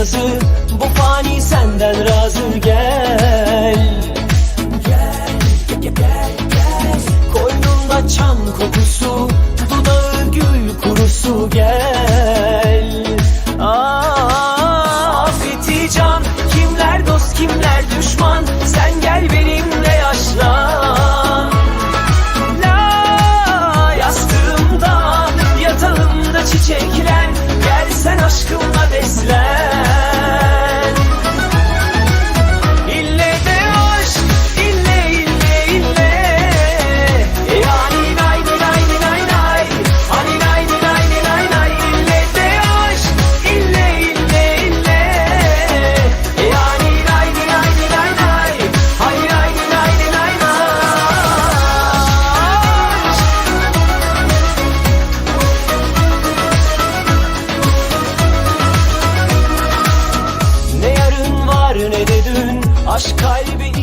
sazı Bu fani senden razı gel. Gel, gel, gel, gel Koynunda çam kokusu Dudağı gül kurusu gel. Aa, Afeti can Kimler dost kimler düşman? Sen gel benimle yaşlan. La yastığımda yatağımda çiçeklen Gel sen aşkımla beslen Ne de dün Aşk kalbi